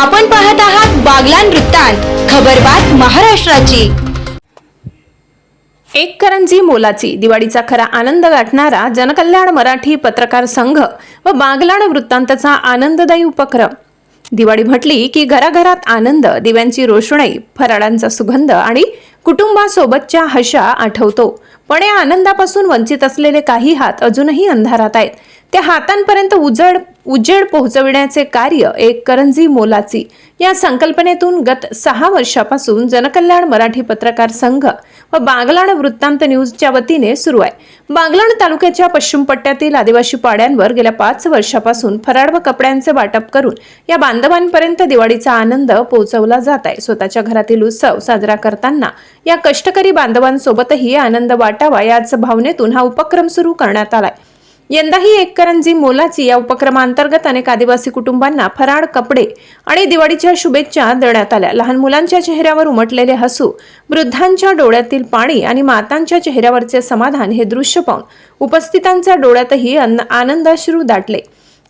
आपण पाहत आहात बागलान वृत्तांत खबरबात महाराष्ट्राची. एक करंजी मोलाची दिवाळीचा खरा आनंद गाठणारा जनकल्याण मराठी पत्रकार संघ व बागलाण वृत्तांतचा आनंददायी उपक्रम. दिवाळी म्हटली की घराघरात आनंद दिव्यांची रोषणाई फराळांचा सुगंध आणि कुटुंबासोबतच्या हशा आठवतो. पण या आनंदापासून वंचित असलेले काही हात अजूनही अंधारात आहेत. त्या हातांपर्यंत उजड उजेड पोहोचविण्याचे कार्य एक करंजी मोलाची. या संकल्पनेतून गत सहा वर्षापासून जनकल्याण मराठी पत्रकार संघ व बागलाण वृत्तांत न्यूजच्या वतीने सुरू आहे. बागलाण तालुक्याच्या पश्चिम पट्ट्यातील आदिवासी पाड्यांवर गेल्या पाच वर्षापासून फराळ व कपड्यांचे वाटप करून या बांधवांपर्यंत दिवाळीचा आनंद पोहोचवला जात आहे. स्वतःच्या घरातील उत्सव साजरा करताना या कष्टकरी बांधवांसोबतही आनंद वाटावा याच भावनेतून हा उपक्रम सुरू करण्यात आलाय. यंदाही एक करंजी मोलाची या उपक्रमांतर्गत अनेक आदिवासी कुटुंबांना फराळ कपडे आणि दिवाळीच्या शुभेच्छा देण्यात आल्या. लहान मुलांच्या चेहऱ्यावर उमटलेले हसू वृद्धांच्या डोळ्यातील पाणी आणि मातांच्या चेहऱ्यावरचे समाधान हे दृश्य पाहून उपस्थितांच्या डोळ्यातही आनंदाश्रू दाटले.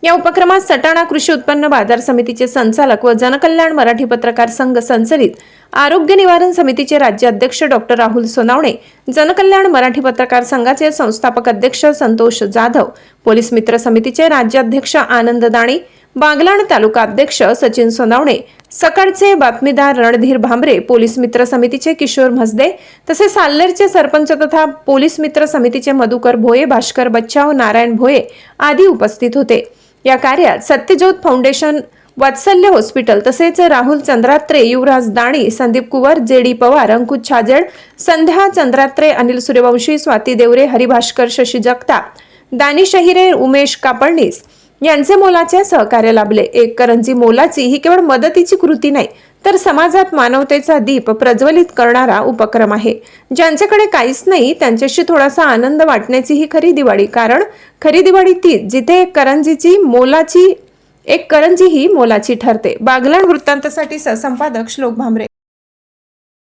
या उपक्रमात सटाणा कृषी उत्पन्न बाजार समितीचे संचालक व जनकल्याण मराठी पत्रकार संघ संचलित आरोग्य निवारण समितीचे राज्य अध्यक्ष डॉक्टर राहुल सोनावणे जनकल्याण मराठी पत्रकार संघाचे संस्थापक अध्यक्ष संतोष जाधव पोलीस मित्र समितीचे राज्याध्यक्ष आनंद दाणे बागलाण तालुका अध्यक्ष सचिन सोनावणे सकाळचे बातमीदार रणधीर भांबरे पोलीस मित्र समितीचे किशोर म्हसदे तसे साल्लेरचे सरपंच तथा पोलीस मित्र समितीचे मधुकर भोये भास्कर बच्चाव नारायण भोये आदी उपस्थित होते. या कार्यात सत्यज्योत फाउंडेशन वात्सल्य हॉस्पिटल तसेच राहुल चंद्रात्रे युवराज दाणी संदीप कुवर जे डी पवार अंकुश छाजेड संध्या चंद्रात्रे अनिल सूर्यवंशी स्वाती देवरे हरिभास्कर शशी जगताप दानिश अहिरे उमेश कापडणीस यांचे मोलाचे सहकार्य लाभले. एक करंजी मोलाची ही केवळ मदतीची कृती नाही तर समाजात मानवतेचा दीप प्रज्वलित करणारा उपक्रम आहे. ज्यांच्याकडे काहीच नाही त्यांच्याशी थोडासा आनंद वाटण्याची ही खरी दिवाळी. कारण खरी दिवाळी ती जिथे करंजीची मोलाची एक करंजी ही मोलाची ठरते. बागलाण वृत्तांतसाठी सहसंपादक श्लोक भांबरे